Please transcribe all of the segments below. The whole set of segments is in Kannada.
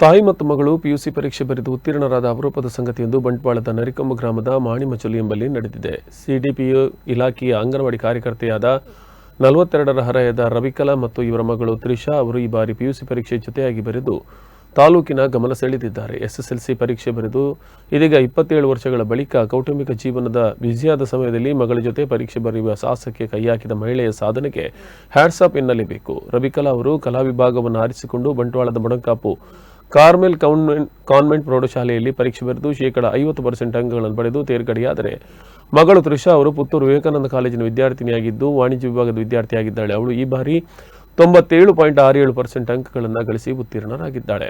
ತಾಯಿ ಮತ್ತು ಮಗಳು ಪಿಯುಸಿ ಪರೀಕ್ಷೆ ಬರೆದು ಉತ್ತೀರ್ಣರಾದ ಅಪರೂಪದ ಸಂಗತಿಯೊಂದು ಬಂಟ್ವಾಳದ ನರಿಕಂಬ ಗ್ರಾಮದ ಮಾಣಿಮಚಲು ಎಂಬಲ್ಲಿ ನಡೆದಿದೆ. ಸಿಡಿಪಿಯು ಇಲಾಖೆಯ ಅಂಗನವಾಡಿ ಕಾರ್ಯಕರ್ತೆಯಾದ ನಲವತ್ತೆರಡರ ಹರೆಯದ ರವಿಕಲಾ ಮತ್ತು ಇವರ ಮಗಳು ತ್ರಿಷಾ ಅವರು ಈ ಬಾರಿ ಪಿಯುಸಿ ಪರೀಕ್ಷೆ ಜೊತೆಯಾಗಿ ಬರೆದು ತಾಲೂಕಿನ ಗಮನ ಸೆಳೆದಿದ್ದಾರೆ. ಎಸ್ಎಸ್ಎಲ್ಸಿ ಪರೀಕ್ಷೆ ಬರೆದು ಇದೀಗ ಇಪ್ಪತ್ತೇಳು ವರ್ಷಗಳ ಬಳಿಕ ಕೌಟುಂಬಿಕ ಜೀವನದ ಬ್ಯುಸಿಯಾದ ಸಮಯದಲ್ಲಿ ಮಗಳ ಜೊತೆ ಪರೀಕ್ಷೆ ಬರೆಯುವ ಸಾಹಸಕ್ಕೆ ಕೈ ಹಾಕಿದ ಮಹಿಳೆಯ ಸಾಧನೆಗೆ ಹ್ಯಾಟ್ಸಾಪ್ ಎನ್ನಲೇಬೇಕು. ರವಿಕಲಾ ಅವರು ಕಲಾ ವಿಭಾಗವನ್ನು ಆರಿಸಿಕೊಂಡು ಬಂಟ್ವಾಳದ ಮೊಡಂಕಾಪು ಕಾರ್ಮೆಲ್ ಕಾನ್ವೆಂಟ್ ಕಾನ್ವೆಂಟ್ ಪ್ರೌಢಶಾಲೆಯಲ್ಲಿ ಪರೀಕ್ಷೆ ಬರೆದು ಶೇಕಡ ಐವತ್ತು ಪರ್ಸೆಂಟ್ ಅಂಕಗಳನ್ನು ಪಡೆದು ತೇರ್ಗಡೆಯಾದರೆ. ಮಗಳು ತ್ರಿಷಾ ಅವರು ಪುತ್ತೂರು ವಿವೇಕಾನಂದ ಕಾಲೇಜಿನ ವಿದ್ಯಾರ್ಥಿನಿಯಾಗಿದ್ದು, ವಾಣಿಜ್ಯ ವಿಭಾಗದ ವಿದ್ಯಾರ್ಥಿಯಾಗಿದ್ದಾಳೆ. ಅವಳು ಈ ಬಾರಿ ತೊಂಬತ್ತೇಳು ಪಾಯಿಂಟ್ ಆರು ಏಳು ಪರ್ಸೆಂಟ್ ಅಂಕಗಳನ್ನು ಗಳಿಸಿ ಉತ್ತೀರ್ಣರಾಗಿದ್ದಾಳೆ.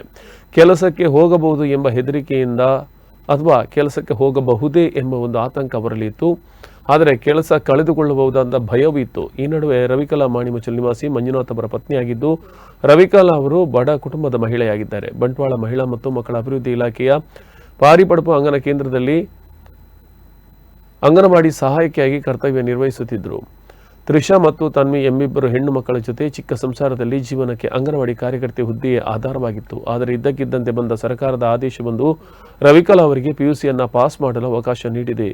ಕೆಲಸಕ್ಕೆ ಹೋಗಬಹುದು ಎಂಬ ಹೆದರಿಕೆಯಿಂದ, ಅಥವಾ ಕೆಲಸಕ್ಕೆ ಹೋಗಬಹುದೇ ಎಂಬ ಒಂದು ಆತಂಕ ಅವರಲ್ಲಿ ಇತ್ತು ಆದರೆ ಕೆಲಸ ಕಳೆದುಕೊಳ್ಳಬಹುದಾದ ಭಯವೂ ಇತ್ತು. ಈ ನಡುವೆ ರವಿಕಲಾ ಮಾಣಿಮಚಲ್ ನಿವಾಸಿ ಮಂಜುನಾಥ್ ಅವರ ಪತ್ನಿಯಾಗಿದ್ದು, ರವಿಕಲಾ ಅವರು ಬಡ ಕುಟುಂಬದ ಮಹಿಳೆಯಾಗಿದ್ದಾರೆ. ಬಂಟ್ವಾಳ ಮಹಿಳಾ ಮತ್ತು ಮಕ್ಕಳ ಅಭಿವೃದ್ಧಿ ಇಲಾಖೆಯ ಪಾರಿಪಡಪು ಅಂಗನ ಕೇಂದ್ರದಲ್ಲಿ ಅಂಗನವಾಡಿ ಸಹಾಯಕಿಯಾಗಿ ಕರ್ತವ್ಯ ನಿರ್ವಹಿಸುತ್ತಿದ್ದರು. ತ್ರಿಷಾ ಮತ್ತು ತನ್ವಿ ಎಂಬಿಬ್ಬರು ಹೆಣ್ಣು ಮಕ್ಕಳ ಜೊತೆ ಚಿಕ್ಕ ಸಂಸಾರದಲ್ಲಿ ಜೀವನಕ್ಕೆ ಅಂಗನವಾಡಿ ಕಾರ್ಯಕರ್ತೆ ಹುದ್ದೆಯೇ ಆಧಾರವಾಗಿತ್ತು. ಆದರೆ ಇದ್ದಕ್ಕಿದ್ದಂತೆ ಬಂದ ಸರ್ಕಾರದ ಆದೇಶವೊಂದು ರವಿಕಲಾ ಅವರಿಗೆ ಪಿಯುಸಿಯನ್ನ ಪಾಸ್ ಮಾಡಲು ಅವಕಾಶ ನೀಡಿದೆ.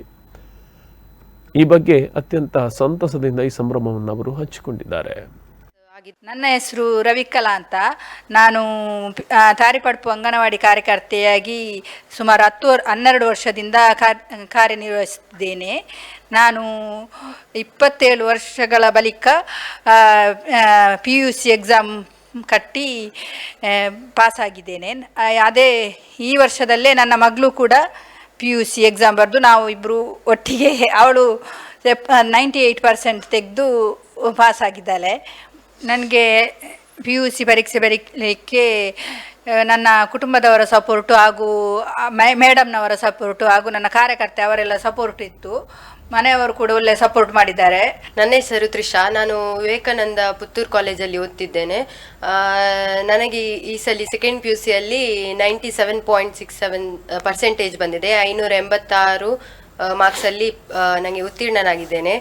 ಈ ಬಗ್ಗೆ ಅತ್ಯಂತ ಸಂತಸದಿಂದ ಈ ಸಂಭ್ರಮವನ್ನು ಅವರು ಹಂಚಿಕೊಂಡಿದ್ದಾರೆ. ನನ್ನ ಹೆಸರು ರವಿಕಲಾ ಅಂತ. ನಾನು ತಾರಿಪಡ್ಪು ಅಂಗನವಾಡಿ ಕಾರ್ಯಕರ್ತೆಯಾಗಿ ಸುಮಾರು ಹತ್ತು ಹನ್ನೆರಡು ವರ್ಷದಿಂದ ಕಾರ್ಯನಿರ್ವಹಿಸಿದ್ದೇನೆ ನಾನು ಇಪ್ಪತ್ತೇಳು ವರ್ಷಗಳ ಬಳಿಕ ಪಿ ಯು ಸಿ ಎಕ್ಸಾಮ್ ಕಟ್ಟಿ ಪಾಸಾಗಿದ್ದೇನೆ. ಅದೇ ಈ ವರ್ಷದಲ್ಲೇ ನನ್ನ ಮಗಳು ಕೂಡ ಪಿ ಯು ಸಿ ಎಕ್ಸಾಮ್ ಬರೆದು ನಾವು ಇಬ್ಬರು ಒಟ್ಟಿಗೆ ಅವಳು ನೈಂಟಿ ಏಯ್ಟ್ ಪರ್ಸೆಂಟ್ ತೆಗೆದು ಪಾಸಾಗಿದ್ದಾಳೆ. ನನಗೆ ಪಿ ಯು ಸಿ ಪರೀಕ್ಷೆ ಬರೀಲಿಕ್ಕೆ ನನ್ನ ಕುಟುಂಬದವರ ಸಪೋರ್ಟು ಹಾಗೂ ಮೇಡಮ್ನವರ ಸಪೋರ್ಟು ಹಾಗೂ ನನ್ನ ಕಾರ್ಯಕರ್ತೆ ಅವರೆಲ್ಲ ಸಪೋರ್ಟ್ ಇತ್ತು. ಮನೆಯವರು ಕೂಡ ಒಳ್ಳೆ ಸಪೋರ್ಟ್ ಮಾಡಿದ್ದಾರೆ. ನನ್ನ ಹೆಸರು ತ್ರಿಷಾ. ನಾನು ವಿವೇಕಾನಂದ ಪುತ್ತೂರು ಕಾಲೇಜಲ್ಲಿ ಓದ್ತಿದ್ದೇನೆ. ನನಗೆ ಈ ಸಲ ಸೆಕೆಂಡ್ ಪಿ ಯು ಸಿಯಲ್ಲಿ ninety seven point six seven percentage ಬಂದಿದೆ. ಐನೂರ ಎಂಬತ್ತಾರು ಮಾರ್ಕ್ಸಲ್ಲಿ ನನಗೆ ಉತ್ತೀರ್ಣನಾಗಿದ್ದೇನೆ.